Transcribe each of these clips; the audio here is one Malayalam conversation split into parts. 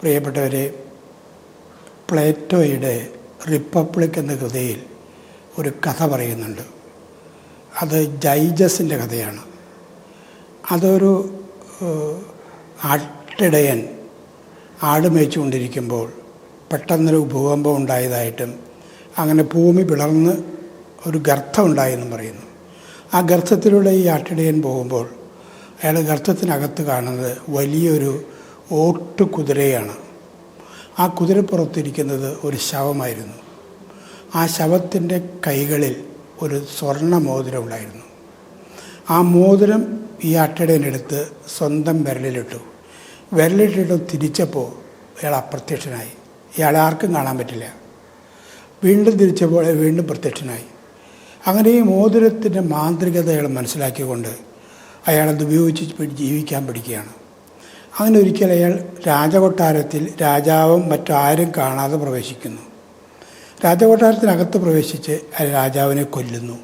പ്രിയപ്പെട്ടവരെ പ്ലേറ്റോയുടെ റിപ്പബ്ലിക് എന്ന കൃതിയിൽ ഒരു കഥ പറയുന്നുണ്ട്. അത് ജൈജസിന്റെ കഥയാണ്. അതൊരു ആട്ടിടയൻ ആട് മേയിച്ചുകൊണ്ടിരിക്കുമ്പോൾ പെട്ടെന്നൊരു ഭൂകമ്പം ഉണ്ടായതായിട്ടും അങ്ങനെ ഭൂമി പിളർന്ന് ഒരു ഗർത്തം ഉണ്ടായെന്നും പറയുന്നു. ആ ഗർത്തത്തിലൂടെ ഈ ആട്ടിടയൻ പോകുമ്പോൾ അയാൾ ഗർത്തത്തിനകത്ത് കാണുന്നത് വലിയൊരു ഓട്ടുകുതിരയാണ് ആ കുതിരപ്പുറത്തിരിക്കുന്നത് ഒരു ശവമായിരുന്നു. ആ ശവത്തിന്റെ കൈകളിൽ ഒരു സ്വർണ മോതിരം ഉണ്ടായിരുന്നു. ആ മോതിരം ഈ അട്ടടേനെടുത്ത് സ്വന്തം വിരലിലിട്ടു. വിരലിട്ടിട്ട് തിരിച്ചപ്പോൾ ഇയാൾ അപ്രത്യക്ഷനായി. ഇയാളെ ആർക്കും കാണാൻ പറ്റില്ല. വീണ്ടും തിരിച്ചപ്പോൾ വീണ്ടും പ്രത്യക്ഷനായി. അങ്ങനെ ഈ മോതിരത്തിന്റെ മാന്ത്രികത അയാൾ മനസ്സിലാക്കിക്കൊണ്ട് അയാളത് ഉപയോഗിച്ച് ജീവിക്കാൻ പഠിക്കുകയാണ്. അങ്ങനെ ഒരിക്കൽ അയാൾ രാജകൊട്ടാരത്തിൽ രാജാവും മറ്റാരും കാണാതെ പ്രവേശിക്കുന്നു. രാജകൊട്ടാരത്തിനകത്ത് പ്രവേശിച്ച് രാജാവിനെ കൊല്ലുന്നു.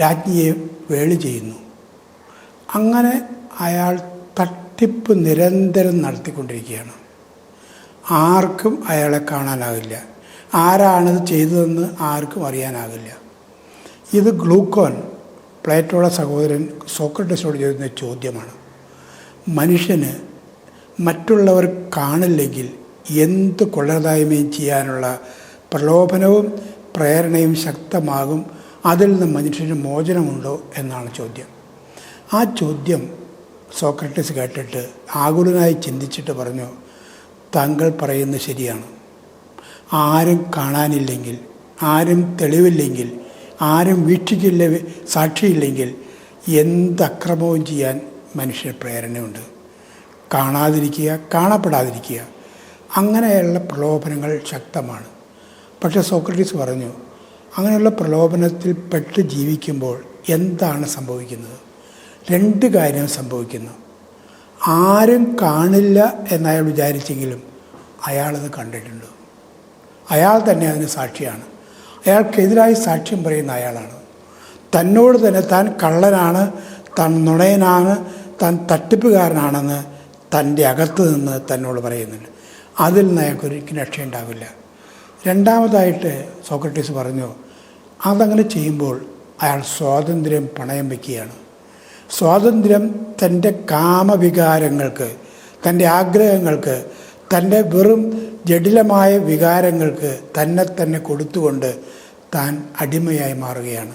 രാജ്ഞിയെ വേളി ചെയ്യുന്നു. അങ്ങനെ അയാൾ തട്ടിപ്പ് നിരന്തരം നടത്തിക്കൊണ്ടിരിക്കുകയാണ്. ആർക്കും അയാളെ കാണാനാവില്ല. ആരാണിത് ചെയ്തതെന്ന് ആർക്കും അറിയാനാവില്ല. ഇത് ഗ്ലൂക്കോൺ പ്ലേറ്റോയുടെ സഹോദരൻ സോക്രട്ടസോട് ചോദിക്കുന്ന ചോദ്യമാണ്. മനുഷ്യന് മറ്റുള്ളവർ കാണില്ലെങ്കിൽ എന്ത് കൊള്ളതായ്മയും ചെയ്യാനുള്ള പ്രലോഭനവും പ്രേരണയും ശക്തമാകും. അതിൽ നിന്ന് മനുഷ്യന് മോചനമുണ്ടോ എന്നാണ് ചോദ്യം. ആ ചോദ്യം സോക്രട്ടീസ് കേട്ടിട്ട് ആകുലനായി ചിന്തിച്ചിട്ട് പറഞ്ഞു താങ്കൾ പറയുന്നത് ശരിയാണ്. ആരും കാണാനില്ലെങ്കിൽ ആരും തെളിവില്ലെങ്കിൽ ആരും വീക്ഷിക്കില്ല സാക്ഷിയില്ലെങ്കിൽ എന്ത് അക്രമവും ചെയ്യാൻ മനുഷ്യന് പ്രേരണയുണ്ട്. കാണാതിരിക്കുക കാണപ്പെടാതിരിക്കുക. അങ്ങനെയുള്ള പ്രലോഭനങ്ങൾ ശക്തമാണ്. പക്ഷേ സോക്രട്ടീസ് പറഞ്ഞു അങ്ങനെയുള്ള പ്രലോഭനത്തിൽ പെട്ട് ജീവിക്കുമ്പോൾ എന്താണ് സംഭവിക്കുന്നത്? രണ്ട് കാര്യം സംഭവിക്കുന്നു. ആരും കാണില്ല എന്നയാൾ വിചാരിച്ചെങ്കിലും അയാളത് കണ്ടിട്ടുണ്ട്. അയാൾ തന്നെ അതിന് സാക്ഷിയാണ്. അയാൾക്കെതിരായി സാക്ഷ്യം പറയുന്ന അയാളാണ്. തന്നോട് തന്നെ താൻ കള്ളനാണ് താൻ നുണയനാണ് താൻ തട്ടിപ്പുകാരനാണെന്ന് തന്റെ അകത്ത് നിന്ന് തന്നോട് പറയുന്നുണ്ട്. അതിൽ നിന്ന് അയാൾക്ക് ഒരിക്കലും രക്ഷയുണ്ടാവില്ല. രണ്ടാമതായിട്ട് സോക്രട്ടീസ് പറഞ്ഞു അതങ്ങനെ ചെയ്യുമ്പോൾ അയാൾ സ്വാതന്ത്ര്യം പണയം വയ്ക്കുകയാണ്. സ്വാതന്ത്ര്യം തന്റെ കാമവികാരങ്ങൾക്ക് തന്റെ ആഗ്രഹങ്ങൾക്ക് തന്റെ വെറും ജടിലമായ വികാരങ്ങൾക്ക് തന്നെ തന്നെ കൊടുത്തുകൊണ്ട് താൻ അടിമയായി മാറുകയാണ്.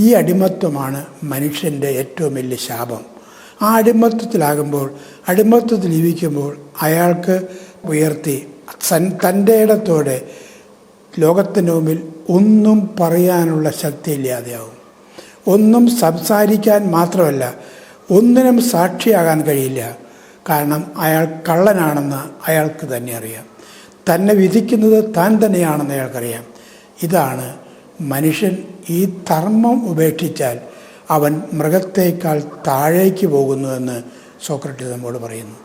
ഈ അടിമത്വമാണ് മനുഷ്യന്റെ ഏറ്റവും വലിയ ശാപം. ആ അടിമത്വത്തിലാകുമ്പോൾ അടിമത്വത്തിൽ ജീവിക്കുമ്പോൾ അയാൾക്ക് ഉയർത്തി തന്റെ ഇടത്തോടെ ലോകത്തിന്റെ മുമ്പിൽ ഒന്നും പറയാനുള്ള ശക്തി ഇല്ലാതെയാവും ഒന്നും സംസാരിക്കാൻ മാത്രമല്ല ഒന്നിനും സാക്ഷിയാകാൻ കഴിയില്ല. കാരണം അയാൾ കള്ളനാണെന്ന് അയാൾക്ക് തന്നെ അറിയാം. തന്നെ വിധിക്കുന്നത് താൻ തന്നെയാണെന്ന് അയാൾക്കറിയാം. ഇതാണ് മനുഷ്യൻ ഈ ധർമ്മം ഉപേക്ഷിച്ചാൽ അവൻ മൃഗത്തേക്കാൾ താഴേക്ക് പോകുന്നുവെന്ന് സോക്രട്ടീസ് നമ്മോട് പറയുന്നു.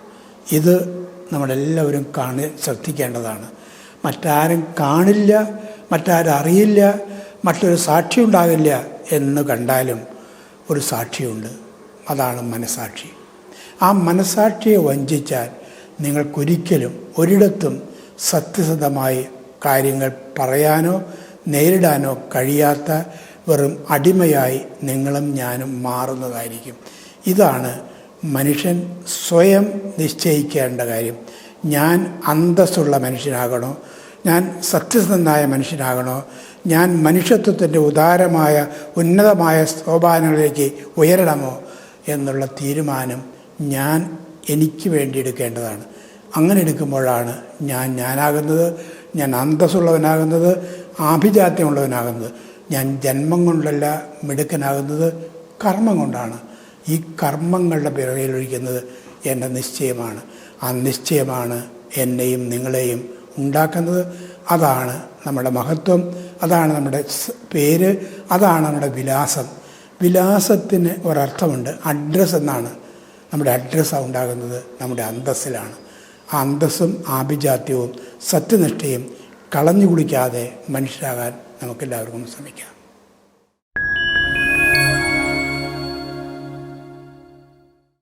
ഇത് നമ്മളെല്ലാവരും കാണി ശ്രദ്ധിക്കേണ്ടതാണ്. മറ്റാരും കാണില്ല മറ്റാരും അറിയില്ല മറ്റൊരു സാക്ഷി ഉണ്ടാകില്ല എന്ന് കണ്ടാലും ഒരു സാക്ഷിയുണ്ട്. അതാണ് മനസാക്ഷി. ആ മനസാക്ഷിയെ വഞ്ചിച്ചാൽ നിങ്ങൾക്കൊരിക്കലും ഒരിടത്തും സത്യസന്ധമായി കാര്യങ്ങൾ പറയാനോ നേരിടാനോ കഴിയാത്ത വെറും അടിമയായി നിങ്ങളും ഞാനും മാറുന്നതായിരിക്കും. ഇതാണ് മനുഷ്യൻ സ്വയം നിശ്ചയിക്കേണ്ട കാര്യം. ഞാൻ അന്തസ്സുള്ള മനുഷ്യനാകണോ? ഞാൻ സത്യസന്ധനായ മനുഷ്യനാകണോ? ഞാൻ മനുഷ്യത്വത്തിന്റെ ഉദാരമായ ഉന്നതമായ സോപാനങ്ങളിലേക്ക് ഉയരണമോ? എന്നുള്ള തീരുമാനം ഞാൻ എനിക്ക് വേണ്ടി എടുക്കേണ്ടതാണ്. അങ്ങനെ എടുക്കുമ്പോഴാണ് ഞാൻ ഞാനാകുന്നത് ഞാൻ അന്തസ്സുള്ളവനാകുന്നത് ആഭിജാത്യമുള്ളവനാകുന്നത്. ഞാൻ ജന്മം കൊണ്ടല്ല മിടുക്കനാകുന്നത് കർമ്മം കൊണ്ടാണ്. ഈ കർമ്മങ്ങളുടെ പിറകിലൊഴിക്കുന്നത് എന്റെ നിശ്ചയമാണ്. ആ നിശ്ചയമാണ് എന്നെയും നിങ്ങളെയും ഉണ്ടാക്കുന്നത്. അതാണ് നമ്മുടെ മഹത്വം. അതാണ് നമ്മുടെ പേര്. അതാണ് നമ്മുടെ വിലാസം. വിലാസത്തിന് ഒരർത്ഥമുണ്ട്. അഡ്രസ്സ് എന്നാണ്. നമ്മുടെ അഡ്രസ്സ് ഉണ്ടാകുന്നത്. നമ്മുടെ അന്തസ്സിലാണ്. ആ അന്തസ്സും ആഭിജാത്യവും സത്യനിഷ്ഠയും കളഞ്ഞു കുളിക്കാതെ മനുഷ്യരാകാൻ നമുക്കെല്ലാവർക്കും ശ്രമിക്കാം.